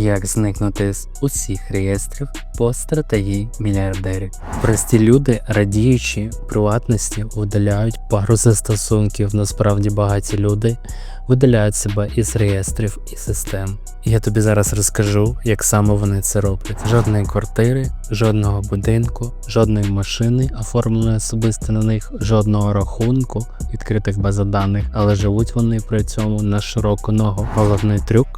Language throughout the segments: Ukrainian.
Як зникнути з усіх реєстрів по стратегії мільярдерів. Прості люди, радіючи приватності, видаляють пару застосунків. Насправді багаті люди видаляють себе із реєстрів і систем. Я тобі зараз розкажу, як саме вони це роблять. Жодної квартири, жодного будинку, жодної машини, оформленої особисто на них, жодного рахунку, відкритих база даних, але живуть вони при цьому на широку ногу. Головний трюк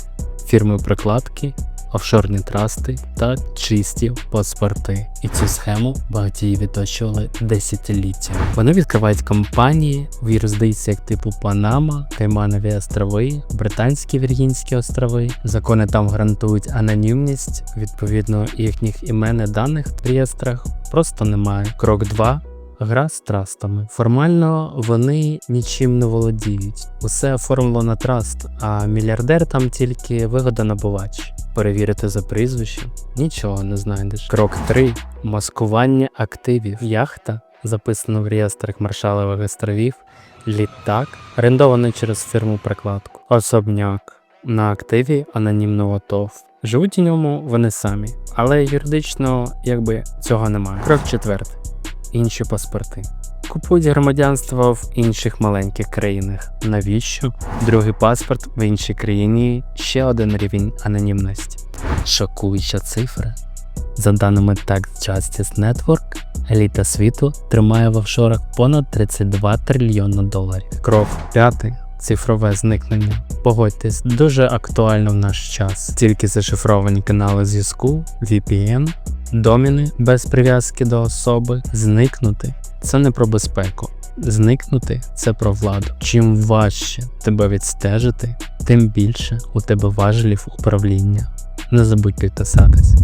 фірми прикладки, офшорні трасти та чисті паспорти. І цю схему багатії відточували десятиліття. Вони відкривають компанії в юрисдикціях типу Панама, Кайманові острови, Британські Віргінські острови. Закони там гарантують анонімність, відповідно їхніх імен і даних в реєстрах просто немає. Крок 2 Гра з трастами. Формально вони нічим не володіють. Усе оформлено на траст, а мільярдер там тільки вигодонабувач. Перевірити за прізвищем нічого не знайдеш. Крок 3. Маскування активів. Яхта, записана в реєстрах Маршалових островів, літак, орендований через фірму прокладку, особняк на активі анонімного ТОВ. Живуть у ньому вони самі, але юридично якби цього немає. Крок четвертий інші паспорти. Купують громадянство в інших маленьких країнах. Навіщо? Другий паспорт в іншій країні ще один рівень анонімності. Шокуюча цифра. За даними Tax Justice Network, еліта світу тримає в офшорах понад 32 трильйона доларів. Крок п'ятий. Цифрове зникнення. Погодьтесь, дуже актуально в наш час. Тільки зашифровані канали зв'язку, VPN, доміни без прив'язки до особи, зникнути це не про безпеку. Зникнути це про владу. Чим важче тебе відстежити, тим більше у тебе важелів управління. Не забудь підписатись.